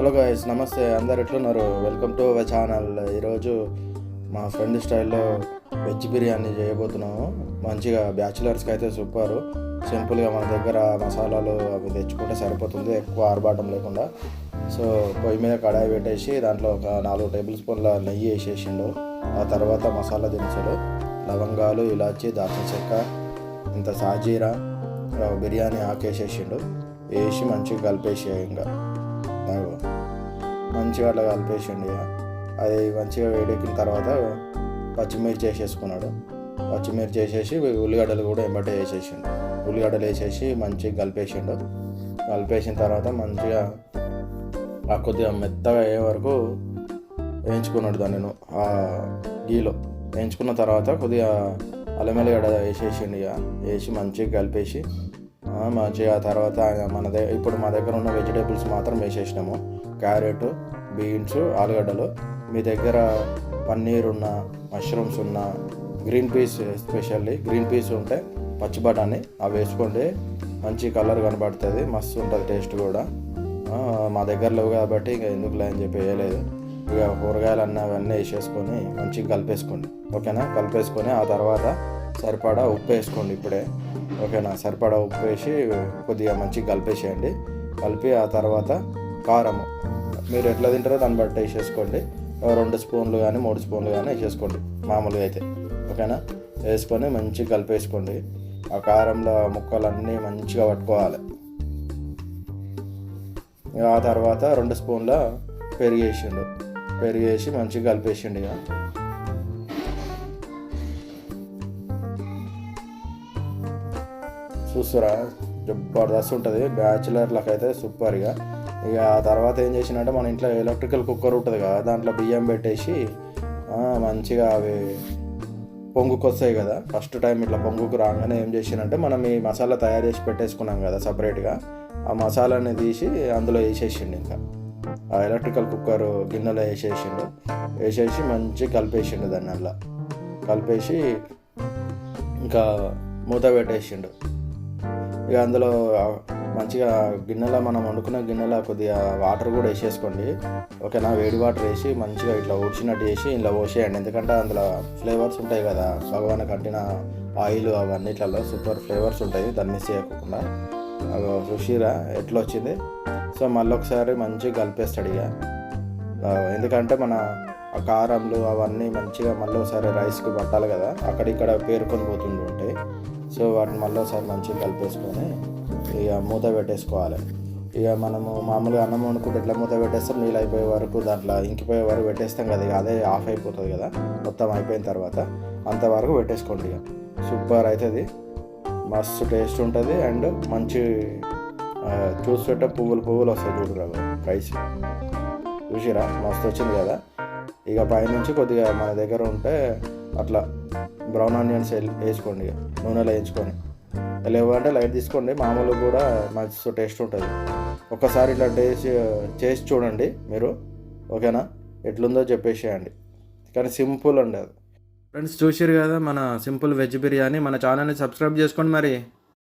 Hello guys నమస్తే. అందరు ఎట్లున్నారు? వెల్కమ్ టు అవర్ ఛానల్ ఈరోజు మా ఫ్రెండ్ స్టైల్లో వెజ్ బిర్యానీ చేయబోతున్నాము. మంచిగా బ్యాచిలర్స్కి అయితే సూపర్ సింపుల్గా మన దగ్గర మసాలాలు అవి తెచ్చుకుంటే సరిపోతుంది. ఎక్కువ ఆర్భాటం లేకుండా. సో పొయ్యి మీద కడాయి పెట్టేసి దాంట్లో ఒక నాలుగు టేబుల్ స్పూన్ల నెయ్యి వేసేసిండు. ఆ తర్వాత మసాలా దినుసులు లవంగాలు ఇలాచి దాల్చిన చెక్క ఇంత సాజీరా బిర్యానీ ఆకేసేసిండు. వేసి మంచిగా కలిపేసి ఇంకా అగో. మంచిగా అట్లా కలిపేసిండు ఇక. అది మంచిగా వేడెక్కిన తర్వాత పచ్చిమిర్చి వేసేసుకున్నాడు పచ్చిమిర్చి వేసేసి ఉల్లిగడ్డలు కూడా ఎంబటే వేసేసిండు ఉల్లిగడ్డలు వేసేసి మంచిగా కలిపేసిండు. కలిపేసిన తర్వాత మంచిగా ఆ కొద్దిగా మెత్తగా అయ్యే వరకు వేయించుకున్నాడు దాన్ని నేను ఆ గీలో. వేయించుకున్న తర్వాత కొద్దిగా అల్లం వెల్లిగడ్డ వేసేసిండు ఇక. వేసి మంచిగా కలిపేసి మంచిగా ఆ తర్వాత ఆయన మన దగ్గర ఇప్పుడు మా దగ్గర ఉన్న వెజిటేబుల్స్ మాత్రం వేసేసినాము. క్యారెట్ బీన్స్ ఆలుగడ్డలు. మీ దగ్గర పన్నీర్ ఉన్న మష్రూమ్స్ ఉన్న green peas especially green peas ఉంటే పచ్చి బఠానీ. అవి వేసుకోండి మంచి కలర్ కనబడుతుంది మస్తు ఉంటుంది టేస్ట్ కూడా. మా దగ్గర లేవు కాబట్టి ఇంకా ఎందుకులే అని చెప్పి వేయలేదు. ఇక కూరగాయలు అన్నీ అవన్నీ వేసేసుకొని మంచిగా కలిపేసుకోండి. ఓకేనా? కలిపేసుకొని ఆ తర్వాత సరిపడా ఉప్పు వేసుకోండి ఇప్పుడే. ఓకేనా సరిపడా ఉప్పు వేసి కొద్దిగా మంచిగా కలిపేసేయండి. కలిపి ఆ తర్వాత కారము. మీరు ఎట్లా తింటారో దాన్ని బట్టి వేసేసుకోండి. రెండు స్పూన్లు కానీ మూడు స్పూన్లు కానీ వేసేసుకోండి. మామూలుగా అయితే. ఓకేనా వేసుకొని మంచిగా కలిపేసుకోండి. ఆ కారంలో ముక్కలన్నీ మంచిగా పట్టుకోవాలి. ఆ తర్వాత రెండు స్పూన్ల పెరిగేసిండు. పెరిగేసి మంచిగా కలిపేసిండు ఇక. చూస్తురా జబర్దస్త్ ఉంటుంది బ్యాచులర్లకు అయితే సూపర్ ఇక ఇక ఆ తర్వాత ఏం చేసినంటే మన ఇంట్లో ఎలక్ట్రికల్ కుక్కర్ ఉంటుంది కదా దాంట్లో బియ్యం పెట్టేసి మంచిగా అవి పొంగుకు వస్తాయి కదా. ఫస్ట్ టైం ఇట్లా పొంగుకు రాగానే ఏం చేసినంటే మనం ఈ మసాలా తయారు చేసి పెట్టేసుకున్నాం కదా సపరేట్గా. ఆ మసాలాని తీసి అందులో వేసేసిండు ఇంకా. ఆ ఎలక్ట్రికల్ కుక్కర్ గిన్నెలో వేసేసిండు. వేసేసి మంచిగా కలిపేసిండు దాన్ని అలా కలిపేసి ఇంకా మూత పెట్టేసిండు. ఇక అందులో మంచిగా గిన్నెలో మనం వండుకున్న గిన్నెలో కొద్దిగా వాటర్ కూడా వేసేసుకోండి. ఓకేనా? వేడి వాటర్ వేసి మంచిగా ఇట్లా ఉడిచినట్టు చేసి ఇలా పోసేయండి. ఎందుకంటే అందులో ఫ్లేవర్స్ ఉంటాయి కదా. భగవాన్ కట్టిన ఆయిల్ అవన్నిట్లలో సూపర్ ఫ్లేవర్స్ ఉంటాయి. దాన్ని మిస్ చేయకుండా. అగో ఎట్లా వచ్చింది సో మళ్ళీ ఒకసారి మంచిగా కలిపేస్తాడు ఇక. ఎందుకంటే మన ఆ కారంలు అవన్నీ మంచిగా మళ్ళీ ఒకసారి రైస్కి పట్టాలి కదా. అక్కడిక్కడ పేరుకొని పోతుంటూ ఉంటాయి సో వాటిని మళ్ళీ ఒకసారి మంచిగా కలిపేసుకొని ఇక మూత పెట్టేసుకోవాలి. ఇక మనము మామూలుగా అన్నం వండుకుంటే ఎట్లా మూత పెట్టేస్తాం? నీళ్ళు అయిపోయే వరకు దాంట్లో ఇంకిపోయే వరకు పెట్టేస్తాం కదా ఇక అదే ఆఫ్ అయిపోతుంది కదా మొత్తం అయిపోయిన తర్వాత అంతవరకు పెట్టేసుకోండి ఇక. సూపర్ అవుతుంది మస్తు టేస్ట్ ఉంటుంది అండ్ మంచి చూసుకుంటే చూస్తుంటే పువ్వులు పువ్వులు వస్తాయి చూడరా రైస్ చూసిరా? మస్తు వచ్చింది కదా. ఇక పైనుంచి కొద్దిగా మన దగ్గర ఉంటే అట్లా బ్రౌన్ ఆనియన్స్ వేసుకోండి ఇక నూనెలో వేయించుకొని. లేవంటే లైట్ తీసుకోండి మామూలు కూడా మంచి టేస్ట్ ఉంటుంది. ఒక్కసారి ఇట్లా టేస్ట్ చేసి చూడండి మీరు ఓకేనా? ఎట్లుందో చెప్పేసేయండి. కానీ సింపుల్ అండి అది. ఫ్రెండ్స్ చూసారు కదా మన సింపుల్ వెజ్ బిర్యానీ మన ఛానల్ని సబ్స్క్రైబ్ చేసుకోండి మరి.